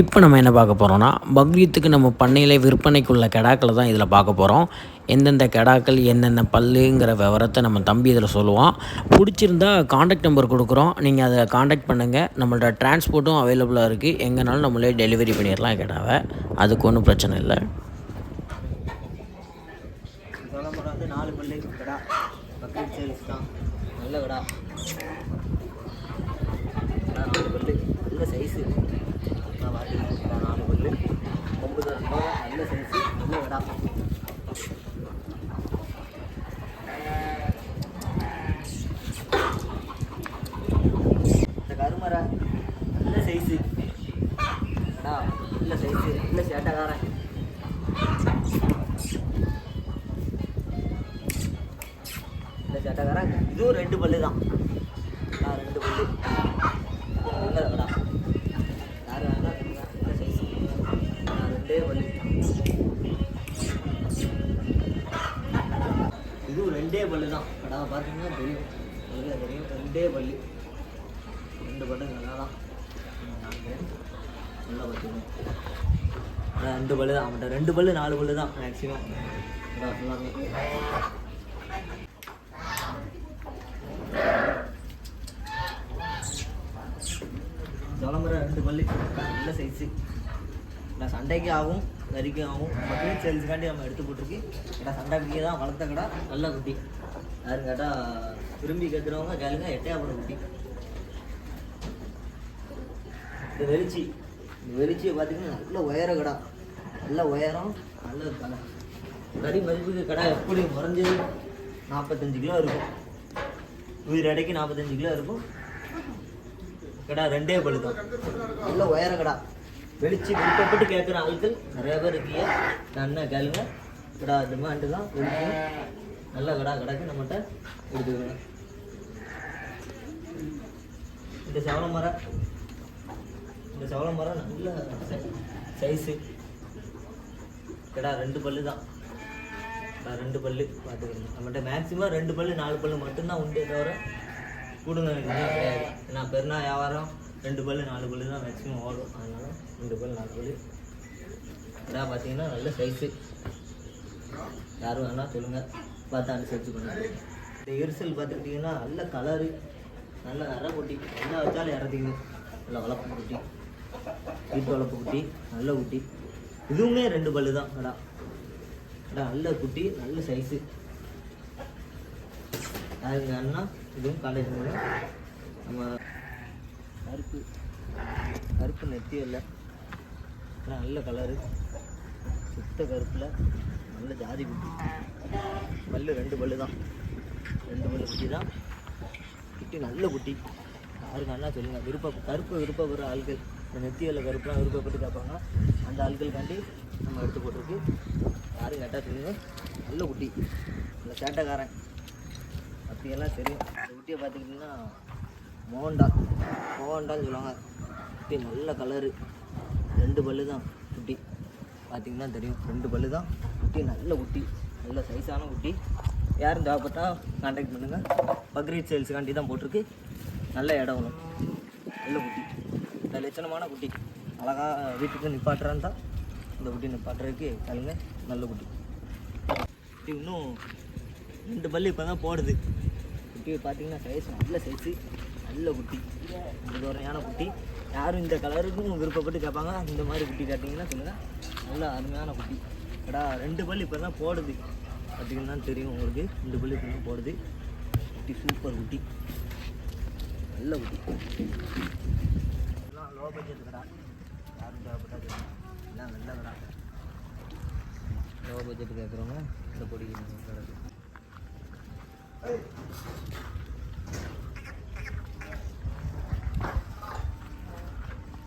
இப்போ நம்ம என்ன பார்க்க போகிறோம்னா பக்ரீத்துக்கு நம்ம பண்ணையில் விற்பனைக்குள்ள கெடாக்களை தான் இதில் பார்க்க போகிறோம் எந்தெந்த கெடாக்கள் என்னென்ன பல்லுங்கிற விவரத்தை நம்ம தம்பி இதில் சொல்லுவான். பிடிச்சிருந்தா காண்டாக்ட் நம்பர் கொடுக்குறோம். நீங்கள் அதை காண்டாக்ட் பண்ணுங்கள் நம்மளோட டிரான்ஸ்போர்ட்டும் அவைலபிளாக இருக்குது எங்கேனாலும் நம்மளே டெலிவரி பண்ணிடலாம் கெடாவை. அதுக்கு ஒன்றும் பிரச்சனை இல்லை. நாலு பல்லு கடா சேல்ஸ் தான் நல்ல கடா. நாலு பல்லு நல்ல சைஸு நான் வாங்கிக்கிறேன் கடா நாலு பல்லு ஒன்பது நல்ல சைஸு நல்ல கடா இந்த கருமரை நல்ல சைஸு கடா நல்ல சைஸு நல்ல சேட்டைக்காரன் இந்த சேட்டைக்காரன் இதுவும் ரெண்டு பல்லு தான் ரெண்டு பல்லு ரெண்டே பல்லு தான். கடா பார்த்தீங்கன்னா தெரியும். தெரியும். ரெண்டே பல்லு. ரெண்டு பல்லு நல்லா தான். நாலு நல்லா பார்த்தீங்கன்னா ரெண்டு பல்லு தான். அவன்கிட்ட ரெண்டு பல்லு நாலு பல்லு தான் மேக்ஸிமம் எல்லாமே ஜோளமரம் ரெண்டு பல்லு. நல்ல சைஸு நான் சண்டைக்கு ஆகும் கறிக்கும் ஆகும் மக்களும் சேல்ஸுக்காண்டி நம்ம எடுத்து போட்டிருக்கு. ஏன்னா சண்டைக்கு தான் வளர்த்த கடை நல்ல குட்டி. யாரும் கேட்டால் விரும்பி கேட்குறவங்க கேளுங்க எட்டையாப்பட குட்டி. இந்த வெளிச்சி இந்த வெளிச்சியை பார்த்தீங்கன்னா நல்ல உயர கடை. நல்ல உயரம் நல்ல கடை கறி மதிப்புக்கு கடை எப்படி குறைஞ்சது நாற்பத்தஞ்சு கிலோ இருக்கும். உயிர் இடைக்கு நாற்பத்தஞ்சு கிலோ இருக்கும். கடா ரெண்டே பல்லு நல்ல உயர கடா. வெளிச்சு விருப்பப்பட்டு கேட்குற ஆட்கள் நிறைய பேர் இருக்கீங்க. நான் கேளுங்க. கடா டிமாண்டு தான். நல்ல கடா கடைக்கு நம்மகிட்ட எடுத்துக்கோங்க. இந்த செவல மரம் இந்த செவல மரம் நல்ல சைஸு கடா ரெண்டு பல்லு தான். ரெண்டு பல்லு பார்த்துக்கணும் நம்மகிட்ட மேக்ஸிமம் ரெண்டு பல்லு நாலு பல்லு மட்டும்தான் உண்டே தவிர கூடுங்க கிடையாது. ஏன்னா பெருநாள் வியாபாரம் ரெண்டு பல்லு நாலு பல் தான் மேக்ஸிமம் ஓடும் அதனால ரெண்டு பல்லு நாலு பல் இதான் பார்த்தீங்கன்னா நல்ல சைஸு யாரும் வேணால் சொல்லுங்கள் பார்த்து அனுசரித்து பண்ணுங்க இந்த எரிசல் பார்த்துக்கிட்டிங்கன்னா நல்ல கலரு நல்ல அரை குட்டி. என்ன வச்சாலும் இறத்திங்க நல்ல வளர்ப்பு குட்டி. வீட்டு வளர்ப்பு குட்டி. நல்ல குட்டி. இதுவுமே ரெண்டு பல்லு தான். கடா கடா நல்ல குட்டி. நல்ல சைஸு அதுங்க அண்ணா? இதுவும் காலேஜ் நம்ம கருப்பு கருப்பு நெத்தி இல்லை. நல்ல கலரு சுத்த கருப்பில் நல்ல ஜாதி குட்டி. பல்லு ரெண்டு பல்லு தான். ரெண்டு பல்லு குட்டி தான். குட்டி நல்ல குட்டி. யாருக்கு அண்ணா சொல்லுங்கள் விருப்ப கருப்பு விருப்பப்படுற ஆள்கள். இந்த நெத்தியில் கருப்புலாம் விருப்பப்பட்டு கேட்பாங்க. அந்த ஆள்களுக்காண்டி நம்ம எடுத்து போட்டிருக்கு. யாரும் கேட்டால் சொல்லுங்க. நல்ல குட்டி. இந்த சேட்டைக்காரன். அப்படியெல்லாம் தெரியும். இந்த குட்டியை பார்த்துக்கிட்டிங்கன்னா மோண்டா. மோண்டான்னு சொல்லுவாங்க. குட்டி நல்ல கலரு ரெண்டு பல்லு தான் குட்டி. பார்த்தீங்கன்னா தெரியும். ரெண்டு பல்லு தான் குட்டி நல்ல குட்டி. நல்ல சைஸான குட்டி. யாரும் தேவைப்பட்டா கான்டாக்ட் பண்ணுங்கள் பக்ரீத் சேல்ஸுக்காண்டி தான் போட்டிருக்கு. நல்ல இடம் வரும் நல்ல குட்டி. நல்ல லட்சணமான குட்டி. அழகாக வீட்டுக்கு நிப்பாட்டுறான்னு தான் இந்த குட்டி நிப்பாட்டுறதுக்கு கலங்க நல்ல குட்டி. குட்டி இன்னும் ரெண்டு பல்லு இப்போ தான் போடுது. குட்டி பார்த்தீங்கன்னா சைஸ் நல்ல சைஸு நல்ல குட்டி. முதுவரையான குட்டி. யாரும் இந்த கலருக்கும் விருப்பப்பட்டு கேட்பாங்க. இந்த மாதிரி குட்டி கேட்டிங்கன்னா சொல்லுங்கள் நல்ல அருமையான குட்டி. கடா ரெண்டு பல் இப்போ தான் போடுது. பார்த்தீங்கன்னா தெரியும் உங்களுக்கு. ரெண்டு பல் இப்போ தான் போடுது. குட்டி சூப்பர் குட்டி. நல்ல குட்டி. எல்லாம் லோ பட்ஜெட் கடா யாரும் தேவைப்பட்டா எல்லாம் நல்ல கடா லோ பட்ஜெட் கேட்குறவங்க இந்த பொடி கிடக்கு Allez.